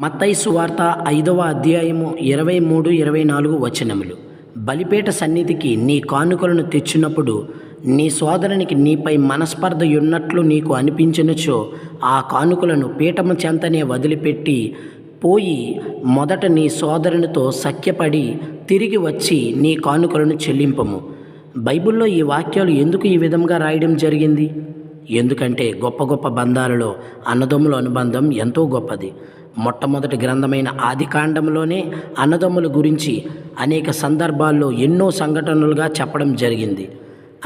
మత్తయి సువార్త ఐదవ అధ్యాయము ఇరవై మూడు ఇరవై నాలుగు వచనములు. బలిపేట సన్నిధికి నీ కానుకలను తెచ్చినప్పుడు నీ సోదరునికి నీపై మనస్పర్ధ ఉన్నట్లు నీకు అనిపించినచో ఆ కానుకలను పీఠము చెంతనే వదిలిపెట్టి పోయి మొదట నీ సోదరునితో సఖ్యపడి తిరిగి వచ్చి నీ కానుకలను చెల్లింపము. బైబిల్లో ఈ వాక్యాలు ఎందుకు ఈ విధంగా రాయడం జరిగింది? ఎందుకంటే గొప్ప గొప్ప బంధాలలో అన్నదమ్ముల అనుబంధం ఎంతో గొప్పది. మొట్టమొదటి గ్రంథమైన ఆదికాండంలోనే అన్నదమ్ముల గురించి అనేక సందర్భాల్లో ఎన్నో సంఘటనలుగా చెప్పడం జరిగింది.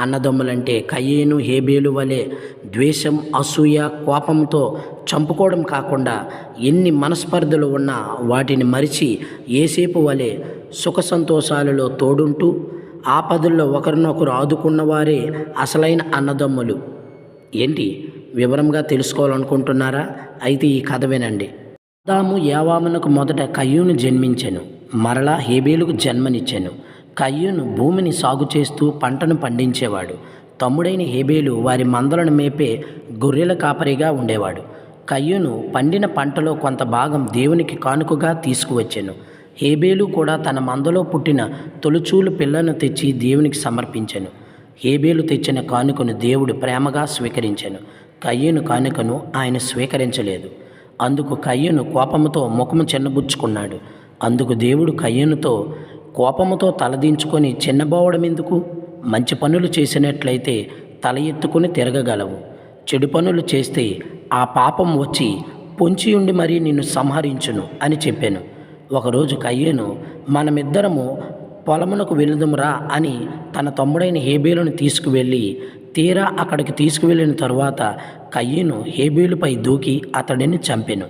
అన్నదమ్ములంటే కయ్యేను హేబేలు వలె ద్వేషం అసూయ కోపంతో చంపుకోవడం కాకుండా ఎన్ని మనస్పర్ధలు ఉన్నా వాటిని మరిచి ఏసేపు వలె సుఖ సంతోషాలలో తోడుంటూ ఆపదల్లో ఒకరినొకరు ఆదుకున్నవారే అసలైన అన్నదమ్ములు. ఏంటి? వివరంగా తెలుసుకోవాలనుకుంటున్నారా? అయితే ఈ కథ వినండి. ఆదాము యావామునకు మొదట కయ్యూను జన్మించెను. మరలా హేబేలుకు జన్మనిచ్చాను. కయ్యూను భూమిని సాగు చేస్తూ పంటను పండించేవాడు. తమ్ముడైన హేబేలు వారి మందలను మేపే గొర్రెల కాపరిగా ఉండేవాడు. కయ్యూను పండిన పంటలో కొంత భాగం దేవునికి కానుకగా తీసుకువచ్చాను. హేబేలు కూడా తన మందలో పుట్టిన తొలుచూలు పిల్లను తెచ్చి దేవునికి సమర్పించాను. హేబేలు తెచ్చిన కానుకను దేవుడు ప్రేమగా స్వీకరించాను. కయ్యను కానుకను ఆయన స్వీకరించలేదు. అందుకు కయ్యను కోపముతో ముఖము చిన్నబుచ్చుకున్నాడు. అందుకు దేవుడు కయ్యనుతో కోపముతో తలదించుకొని చిన్నబోవడం ఎందుకు మంచి పనులు చేసినట్లయితే తల ఎత్తుకుని తిరగగలవు. చెడు పనులు చేస్తే ఆ పాపం వచ్చి పొంచి ఉండి మరీ నిన్ను సంహరించును అని చెప్పాను. ఒకరోజు కయ్యను మనమిద్దరము పొలమునకు వెళుదుమురా అని తన తమ్ముడైన హేబేలును తీసుకువెళ్ళి తీరా అక్కడికి తీసుకువెళ్ళిన తరువాత కయ్యను హేబేలుపై దూకి అతడిని చంపెను.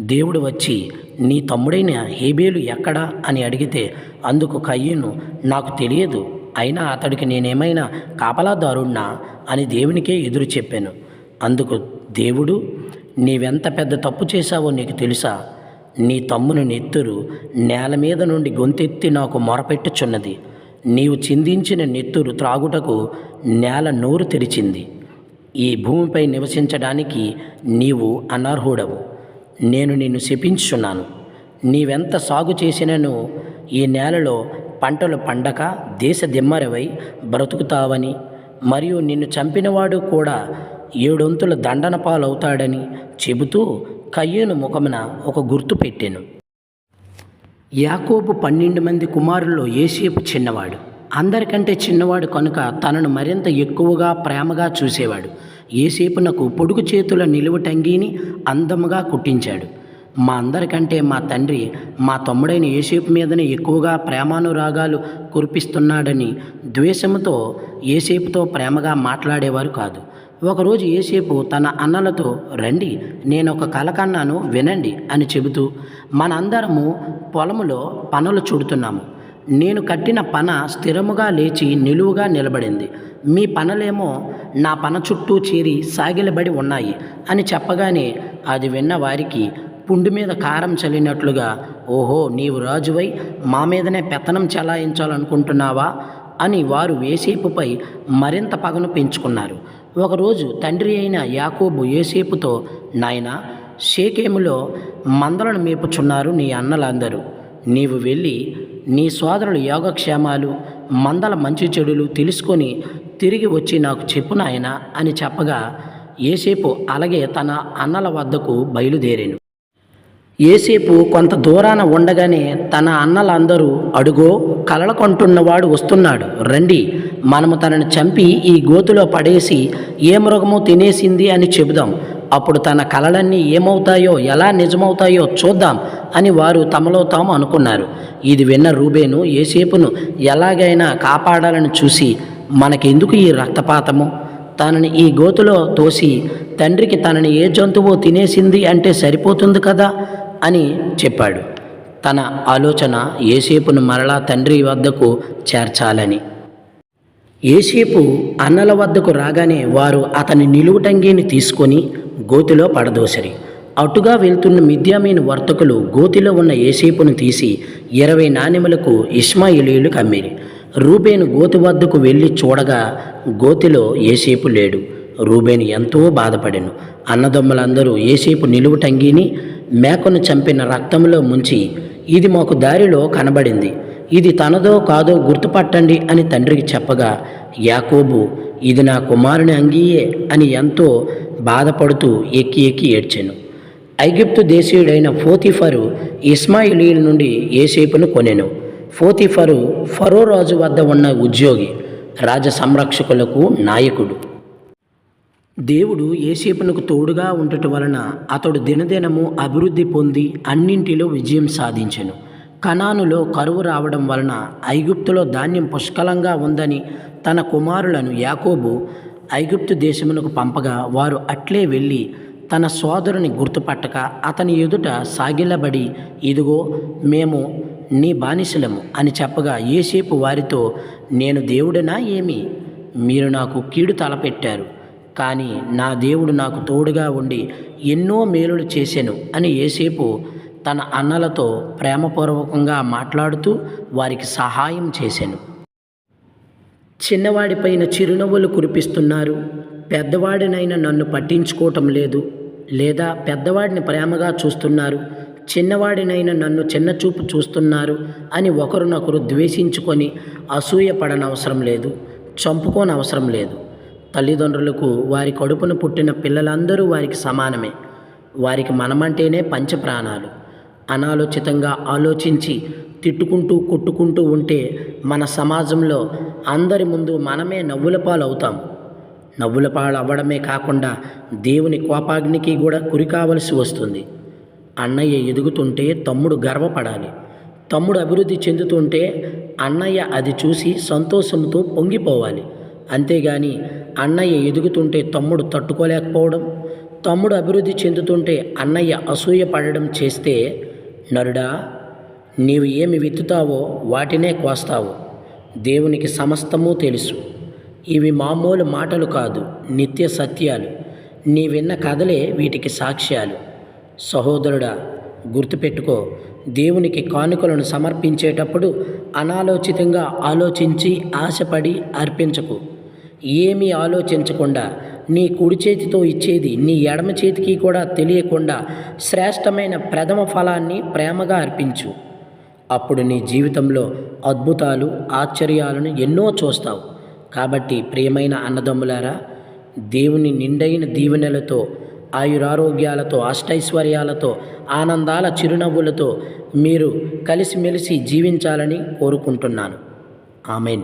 దేవుడు వచ్చి నీ తమ్ముడైన హేబేలు ఎక్కడా? అని అడిగితే అందుకు కయ్యను నాకు తెలియదు అయినా అతడికి నేనేమైనా కాపలాదారుణ్ణా? అని దేవునికే ఎదురు చెప్పాను. అందుకు దేవుడు నీవెంత పెద్ద తప్పు చేశావో నీకు తెలుసా? నీ తమ్ముని నెత్తురు నేల మీద నుండి గొంతెత్తి నాకు మొరపెట్టుచున్నది. నీవు చిందించిన నెత్తురు త్రాగుటకు నేల నోరు తెరిచింది. ఈ భూమిపై నివసించడానికి నీవు అనర్హుడవు. నేను నిన్ను శపించుచున్నాను. నీవెంత సాగు చేసినను ఈ నేలలో పంటలు పండక దేశ దిమ్మరవై బ్రతుకుతావని మరియు నిన్ను చంపినవాడు కూడా ఏడొంతుల దండన పాలవుతాడని చెబుతూ కయ్యూను ముఖమున ఒక గుర్తు పెట్టాను. యాకోబు పన్నెండు మంది కుమారుల్లో ఏసేపు చిన్నవాడు. అందరికంటే చిన్నవాడు కనుక తనను మరింత ఎక్కువగా ప్రేమగా చూసేవాడు. ఏసేపునకు పొడుగు చేతుల నిలువటంగిని అందముగా కుట్టించాడు. మా అందరికంటే మా తండ్రి మా తమ్ముడైన ఏసేపు మీదనే ఎక్కువగా ప్రేమానురాగాలు కురిపిస్తున్నాడని ద్వేషముతో ఏసేపుతో ప్రేమగా మాట్లాడేవారు కాదు. ఒకరోజు ఏసేపు తన అన్నలతో రండి నేను ఒక కల కన్నాను వినండి అని చెబుతూ మనందరము పొలములో పనులు చూడుతున్నాము. నేను కట్టిన పన స్థిరముగా లేచి నిలువుగా నిలబడింది. మీ పనలేమో నా పన చుట్టూ చేరి సాగిలబడి ఉన్నాయి అని చెప్పగానే అది విన్న వారికి పుండు మీద కారం చల్లినట్లుగా ఓహో నీవు రాజువై మా మీదనే పెత్తనం చెలాయించాలనుకుంటున్నావా? అని వారు వేసేపుపై మరింత పగను పెంచుకున్నారు. ఒకరోజు తండ్రి అయిన యాకోబు ఏసేపుతో నాయన షేకేములో మందలను మేపుచున్నారు నీ అన్నలందరూ. నీవు వెళ్ళి నీ సోదరుల యోగక్షేమాలు మందల మంచి చెడులు తెలుసుకొని తిరిగి వచ్చి నాకు చెప్పు నాయన అని చెప్పగా ఏసేపు అలాగే తన అన్నల వద్దకు బయలుదేరాను. ఏసేపు కొంత దూరాన ఉండగానే తన అన్నలందరూ అడుగో కలలకొంటున్నవాడు వస్తున్నాడు. రండి. మనము తనని చంపి ఈ గోతులో పడేసి ఏ మృగమో తినేసింది అని చెబుదాం. అప్పుడు తన కలలన్నీ ఏమవుతాయో ఎలా నిజమవుతాయో చూద్దాం అని వారు తమలో తాము అనుకున్నారు. ఇది విన్న రూబేను ఏసేపును ఎలాగైనా కాపాడాలని చూసి మనకెందుకు ఈ రక్తపాతము? తనని ఈ గోతులో తోసి తండ్రికి తనని ఏ జంతువు తినేసింది అంటే సరిపోతుంది కదా? అని చెప్పాడు. తన ఆలోచన ఏసేపును మరలా తండ్రి వద్దకు చేర్చాలని. ఏసేపు అన్నల వద్దకు రాగానే వారు అతని నిలువుటంగిని తీసుకొని గోతిలో పడదోసరి. అటుగా వెళ్తున్న మిథ్యామీన్ వర్తకులు గోతిలో ఉన్న ఏసేపును తీసి ఇరవై నాణెములకు ఇస్మాయిలీలు కమ్మిరి. రూబేను గోతి వద్దకు వెళ్ళి చూడగా గోతిలో ఏసేపు లేడు. రూబేను ఎంతో బాధపడెను. అన్నదమ్ములందరూ ఏసేపు నిలువుటంగిని మేకను చంపిన రక్తంలో ముంచి ఇది మాకు దారిలో కనబడింది. ఇది తనదో కాదో గుర్తుపట్టండి అని తండ్రికి చెప్పగా యాకోబు ఇది నా కుమారుని అంగీయే అని ఎంతో బాధపడుతూ ఎక్కి ఎక్కి ఏడ్చాను. ఐగిప్తు దేశీయుడైన ఫోతిఫరు ఇస్మాయిలీల నుండి ఏసేపును కొనెను. ఫోతిఫరు ఫరో రాజు వద్ద ఉన్న ఉద్యోగి రాజ సంరక్షకులకు నాయకుడు. దేవుడు ఏసేపునకు తోడుగా ఉండటం వలన అతడు దినదినము అభివృద్ధి పొంది అన్నింటిలో విజయం సాధించెను. కనానులో కరువు రావడం వలన ఐగుప్తులో ధాన్యం పుష్కలంగా ఉందని తన కుమారులను యాకోబు ఐగుప్తు దేశమునకు పంపగా వారు అట్లే వెళ్ళి తన సోదరుని గుర్తుపట్టక అతని ఎదుట సాగిలబడి ఇదిగో మేము నీ బానిసలము అని చెప్పగా ఏసేపు వారితో నేను దేవుడనా ఏమి? మీరు నాకు కీడు తలపెట్టారు. కానీ నా దేవుడు నాకు తోడుగా ఉండి ఎన్నో మేలులు చేశాను అని ఏసేపు తన అన్నలతో ప్రేమపూర్వకంగా మాట్లాడుతూ వారికి సహాయం చేశాను. చిన్నవాడిపైన చిరునవ్వులు కురిపిస్తున్నారు. పెద్దవాడినైనా నన్ను పట్టించుకోవటం లేదు. లేదా పెద్దవాడిని ప్రేమగా చూస్తున్నారు. చిన్నవాడినైనా నన్ను చిన్న చూపు చూస్తున్నారు అని ఒకరినొకరు ద్వేషించుకొని అసూయ పడనవసరం లేదు. చంపుకోనవసరం లేదు. తల్లిదండ్రులకు వారి కడుపున పుట్టిన పిల్లలందరూ వారికి సమానమే. వారికి మనమంటేనే పంచప్రాణాలు. అనాలోచితంగా ఆలోచించి తిట్టుకుంటూ కొట్టుకుంటూ ఉంటే మన సమాజంలో అందరి ముందు మనమే నవ్వుల పాలు అవుతాం నవ్వుల పాలు అవ్వడమే కాకుండా దేవుని కోపాగ్నికి కూడా గురి కావలసి వస్తుంది. అన్నయ్య ఎదుగుతుంటే తమ్ముడు గర్వపడాలి. తమ్ముడు అభివృద్ధి చెందుతుంటే అన్నయ్య అది చూసి సంతోషంతో పొంగిపోవాలి. అంతేగాని అన్నయ్య ఎదుగుతుంటే తమ్ముడు తట్టుకోలేకపోవడం తమ్ముడు అభివృద్ధి చెందుతుంటే అన్నయ్య అసూయ పడడం చేస్తే నరుడా నీవు ఏమి విత్తుతావో వాటినే కోస్తావు. దేవునికి సమస్తము తెలుసు. ఇవి మామూలు మాటలు కాదు నిత్య సత్యాలు. నీ విన్న కథలే వీటికి సాక్ష్యాలు. సహోదరుడా గుర్తుపెట్టుకో దేవునికి కానుకలను సమర్పించేటప్పుడు అనాలోచితంగా ఆలోచించి ఆశపడి అర్పించకు. ఏమీ ఆలోచించకుండా నీ కుడి చేతితో ఇచ్చేది నీ ఎడమ చేతికి కూడా తెలియకుండా శ్రేష్టమైన ప్రథమ ఫలాన్ని ప్రేమగా అర్పించు. అప్పుడు నీ జీవితంలో అద్భుతాలు ఆశ్చర్యాలను ఎన్నో చూస్తావు. కాబట్టి ప్రియమైన అన్నదమ్ములారా దేవుని నిండైన దీవెనలతో ఆయురారోగ్యాలతో అష్టైశ్వర్యాలతో ఆనందాల చిరునవ్వులతో మీరు కలిసిమెలిసి జీవించాలని కోరుకుంటున్నాను. ఆమెన్.